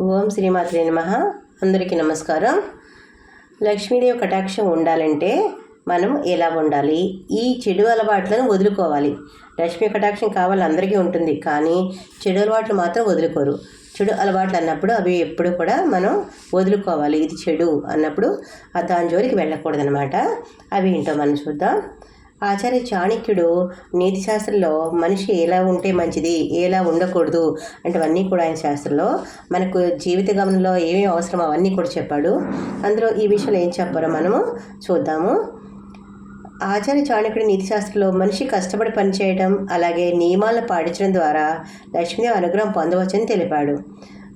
ఓం శ్రీమాత్రే నమ. అందరికీ నమస్కారం. లక్ష్మీదేవి కటాక్షం ఉండాలంటే మనం ఎలా ఉండాలి? ఈ చెడు అలవాట్లను వదులుకోవాలి. లక్ష్మీ కటాక్షం కావాలి అందరికీ ఉంటుంది కానీ చెడు అలవాట్లు మాత్రం వదులుకోరు. చెడు అలవాట్లు అన్నప్పుడు అవి ఎప్పుడు కూడా మనం వదులుకోవాలి. ఇది చెడు అన్నప్పుడు ఆ దాని జోలికి వెళ్ళకూడదనమాట అవి ఏంటో మనం చూద్దాం. ఆచార్య చాణక్యుడు నీతి శాస్త్రంలో మనిషి ఎలా ఉంటే మంచిది ఎలా ఉండకూడదు అంటే అవన్నీ కూడా ఆయన శాస్త్రంలో మనకు జీవిత గమనంలో ఏమేమి అవసరం అవన్నీ కూడా చెప్పాడు. అందులో ఈ విషయంలో ఏం చెప్పారో మనము చూద్దాము. ఆచార్య చాణక్యుడి నీతి శాస్త్రంలో మనిషి కష్టపడి పనిచేయడం అలాగే నియమాలను పాటించడం ద్వారా లక్ష్మీదేవి అనుగ్రహం పొందవచ్చని తెలిపాడు.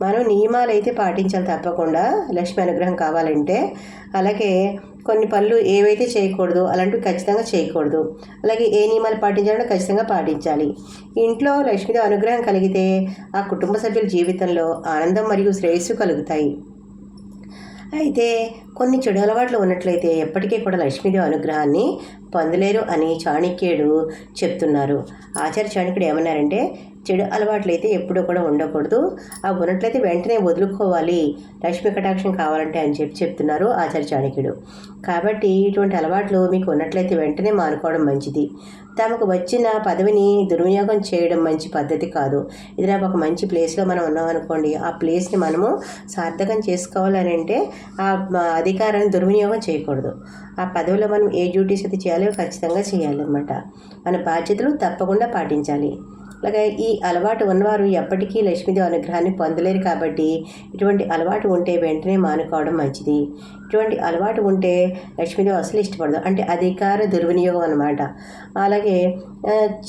మనం నియమాలు అయితే పాటించాలి తప్పకుండా. లక్ష్మి అనుగ్రహం కావాలంటే. అలాగే కొన్ని పనులు ఏవైతే చేయకూడదు అలాంటివి ఖచ్చితంగా చేయకూడదు. అలాగే ఏ నియమాలు పాటించాలో ఖచ్చితంగా పాటించాలి. ఇంట్లో లక్ష్మీదేవి అనుగ్రహం కలిగితే ఆ కుటుంబ సభ్యుల జీవితంలో ఆనందం మరియు శ్రేయస్సు కలుగుతాయి. అయితే కొన్ని చెడు అలవాట్లు ఉన్నట్లయితే ఎప్పటికీ కూడా లక్ష్మీదేవి అనుగ్రహాన్ని పొందలేరు అని చాణక్యుడు చెప్తున్నారు. ఆచార్య చాణక్యుడు ఏమన్నారంటే చెడు అలవాట్లు అయితే ఎప్పుడూ కూడా ఉండకూడదు. ఆ ఉన్నట్లయితే వెంటనే వదులుకోవాలి. లక్ష్మీ కటాక్షం కావాలంటే అని చెప్పి చెప్తున్నారు ఆచార్య చాణక్యుడు. కాబట్టి ఇటువంటి అలవాట్లు మీకు ఉన్నట్లయితే వెంటనే మానుకోవడం మంచిది. తమకు వచ్చిన పదవిని దుర్వినియోగం చేయడం మంచి పద్ధతి కాదు. ఇది నాకు ఒక మంచి ప్లేస్లో మనం ఉన్నాం అనుకోండి. ఆ ప్లేస్ని మనము సార్థకం చేసుకోవాలని అంటే ఆ అధికారాన్ని దుర్వినియోగం చేయకూడదు. ఆ పదవిలో మనం ఏ డ్యూటీస్ అయితే చేయాలో ఖచ్చితంగా చేయాలన్నమాట. మన బాధ్యతలు తప్పకుండా పాటించాలి. అలాగే ఈ అలవాటు ఉన్నవారు ఎప్పటికీ లక్ష్మీదేవి అనుగ్రహాన్ని పొందలేరు కాబట్టి ఇటువంటి అలవాటు ఉంటే వెంటనే మానుకోవడం మంచిది. ఇటువంటి అలవాటు ఉంటే లక్ష్మీదేవి అసలు ఇష్టపడదు. అంటే అధికార దుర్వినియోగం అనమాట అలాగే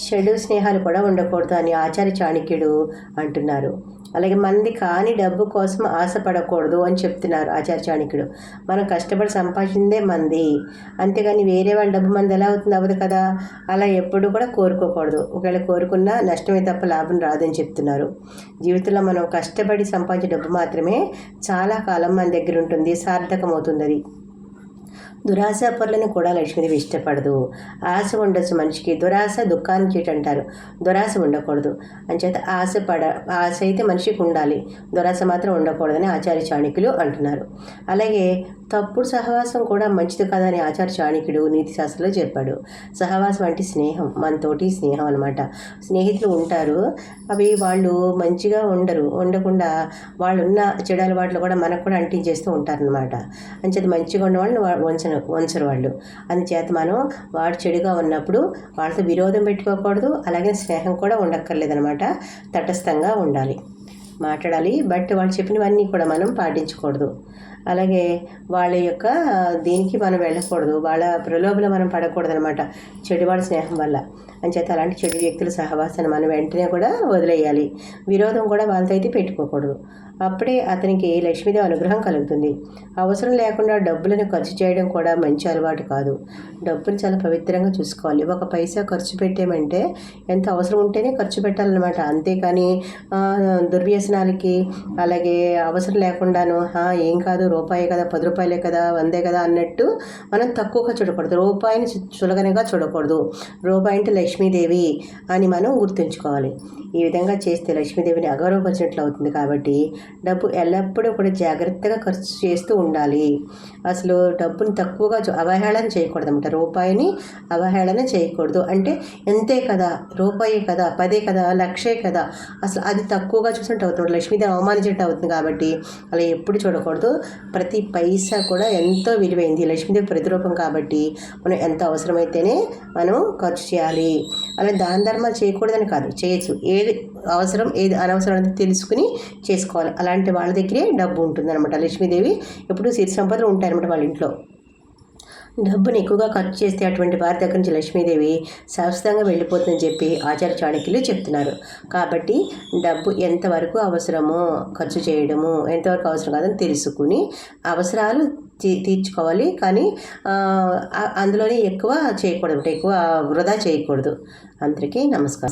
చెడు స్నేహాలు కూడా ఉండకూడదు అని ఆచార్య చాణక్యుడు అంటున్నారు. అలాగే మంది కాని డబ్బు కోసం ఆశపడకూడదు అని చెప్తున్నారు ఆచార్య చాణక్యుడు. మనం కష్టపడి సంపాదించిందే మంది. అంతేగాని వేరే వాళ్ళ డబ్బు మంది ఎలా అవుతుంది? అవ్వదు కదా. అలా ఎప్పుడు కూడా కోరుకోకూడదు. ఒకవేళ కోరుకున్నా నష్టమే తప్ప లాభం రాదని చెప్తున్నారు. జీవితంలో మనం కష్టపడి సంపాదించే డబ్బు మాత్రమే చాలా కాలం మన దగ్గర ఉంటుంది సార్థకమవుతుంది అది దురాశ పనులను కూడా లక్ష్మీదేవి ఇష్టపడదు. ఆశ ఉండొచ్చు మనిషికి దురాశ దుఃఖాన్ని చేటు అంటారు. దురాశ ఉండకూడదు. అంచేత ఆశ పడ ఆశ అయితే మనిషికి ఉండాలి. దురాశ మాత్రం ఉండకూడదని ఆచార్య చాణక్యులు అంటున్నారు. అలాగే తప్పుడు సహవాసం కూడా మంచిది కాదని ఆచార్య చాణిక్యుడు నీతి శాస్త్రంలో చెప్పాడు. సహవాసం అంటే స్నేహం మనతోటి స్నేహం అనమాట స్నేహితులు ఉంటారు. అవి వాళ్ళు మంచిగా ఉండరు. ఉండకుండా వాళ్ళు ఉన్న చెడు అలవాట్లు కూడా మనకు కూడా అంటించేస్తూ ఉంటారనమాట అంచేది మంచిగా ఉన్న వాళ్ళని వంచను వంచరు వాళ్ళు. అందుచేత మనం వాడు చెడుగా ఉన్నప్పుడు వాళ్ళతో విరోధం పెట్టుకోకూడదు. అలాగే స్నేహం కూడా ఉండక్కర్లేదనమాట తటస్థంగా ఉండాలి. మాట్లాడాలి. బట్ వాళ్ళు చెప్పినవన్నీ కూడా మనం పాటించకూడదు. అలాగే వాళ్ళ యొక్క దీనికి మనం వెళ్ళకూడదు వాళ్ళ ప్రలోభన మనం పడకూడదు అనమాట చెడువాడి స్నేహం వల్ల. అంచేత అలాంటి చెడు వ్యక్తుల సహవాసాన్ని మనం వెంటనే కూడా వదిలేయాలి. విరోధం కూడా వాళ్ళతో అయితే పెట్టుకోకూడదు. అప్పుడే అతనికి లక్ష్మీదేవి అనుగ్రహం కలుగుతుంది. అవసరం లేకుండా డబ్బులను ఖర్చు చేయడం కూడా మంచి అలవాటు కాదు. డబ్బులు చాలా పవిత్రంగా చూసుకోవాలి. ఒక పైసా ఖర్చు పెట్టామంటే ఎంత అవసరం ఉంటేనే ఖర్చు పెట్టాలన్నమాట. అంతేకాని దుర్వ్యసనాలకి అలాగే అవసరం లేకుండాను ఏం కాదు రూపాయి కదా పది రూపాయలే కదా వందే కదా అన్నట్టు మనం తక్కువగా చూడకూడదు రూపాయిని చులకనగా చూడకూడదు. రూపాయి అంటే లక్ష్మీదేవి అని మనం గుర్తుంచుకోవాలి. ఈ విధంగా చేస్తే లక్ష్మీదేవిని అగౌరవపరిచినట్లు అవుతుంది కాబట్టి డబ్బు ఎల్లప్పుడూ కూడా జాగ్రత్తగా ఖర్చు చేస్తూ ఉండాలి. అసలు డబ్బుని తక్కువగా అవహేళన చేయకూడదు అనమాట రూపాయిని అవహేళన చేయకూడదు. అంటే ఎంతే కదా రూపాయి కదా పదే కదా లక్షే కదా అసలు అది తక్కువగా చూసినట్టు అవుతుంది. లక్ష్మీదేవి అవమానించినట్టు అవుతుంది కాబట్టి అలా ఎప్పుడు చూడకూడదు. ప్రతి పైసా కూడా ఎంతో విలువైంది. లక్ష్మీదేవి ప్రతిరూపం కాబట్టి మనం ఎంత అవసరమైతేనే మనం ఖర్చు చేయాలి. అలా దాన ధర్మాలు చేయకూడదని కాదు చేయొచ్చు. ఏది అవసరం ఏది అనవసరం అనేది తెలుసుకుని చేసుకోవాలి. అలాంటి వాళ్ళ దగ్గరే డబ్బు ఉంటుందన్నమాట. లక్ష్మీదేవి ఎప్పుడు సిరి సంపదలు ఉంటాయన్నమాట వాళ్ళ ఇంట్లో. డబ్బును ఎక్కువగా ఖర్చు చేస్తే అటువంటి వారి దగ్గర నుంచి లక్ష్మీదేవి శాశ్వతంగా వెళ్ళిపోతుందని చెప్పి ఆచార్య చాణక్యులు చెప్తున్నారు. కాబట్టి డబ్బు ఎంతవరకు అవసరమో ఖర్చు చేయడము ఎంతవరకు అవసరం కాదని తెలుసుకుని అవసరాలు తీర్చుకోవాలి. కానీ అందులోనే ఎక్కువ చేయకూడదు. ఎక్కువ వృధా చేయకూడదు. అందరికీ నమస్కారం.